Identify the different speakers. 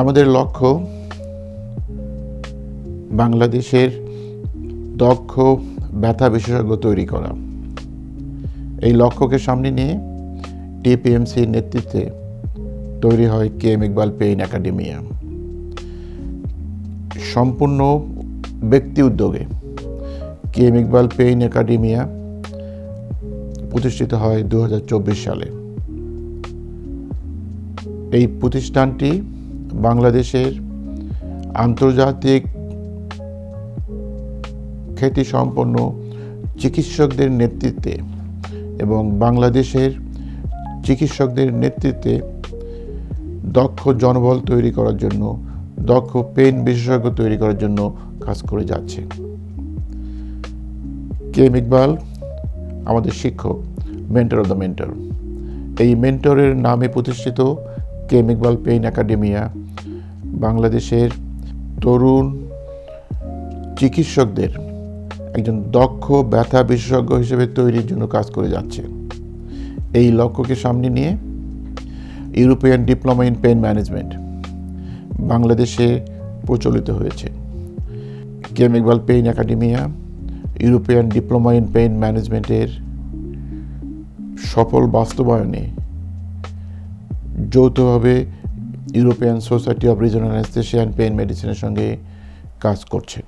Speaker 1: আমাদের লক্ষ্য বাংলাদেশের দক্ষ ব্যথা বিশেষজ্ঞ তৈরি করা। এই লক্ষ্যকে সামনে নিয়ে টিপিএমসির নেতৃত্বে তৈরি হয় K M Iqbal pain academia. সম্পূর্ণ ব্যক্তি উদ্যোগে K M Iqbal pain academia প্রতিষ্ঠিত হয় দু হাজার চব্বিশ সালে। এই প্রতিষ্ঠানটি বাংলাদেশের আন্তর্জাতিক খ্যাতিসম্পন্ন চিকিৎসকদের নেতৃত্বে এবং বাংলাদেশের চিকিৎসকদের নেতৃত্বে দক্ষ জনবল তৈরি করার জন্য, দক্ষ পেন বিশেষজ্ঞ তৈরি করার জন্য কাজ করে যাচ্ছে। কে এম ইকবাল, আমাদের শিক্ষক মেন্টর অফ দ্য মেন্টর এই মেন্টরের নামে প্রতিষ্ঠিত K M Iqbal pain academia, বাংলাদেশের তরুণ চিকিৎসকদের একজন দক্ষ ব্যথা বিশেষজ্ঞ হিসেবে তৈরির জন্য কাজ করে যাচ্ছে। এই লক্ষ্যকে সামনে নিয়ে European diploma in pain management বাংলাদেশে প্রচলিত হয়েছে। K M Iqbal pain academia European diploma in pain ম্যানেজমেন্টের সফল বাস্তবায়নে যৌথভাবে European society of regional anaesthesia and pain মেডিসিনের সঙ্গে কাজ করছে।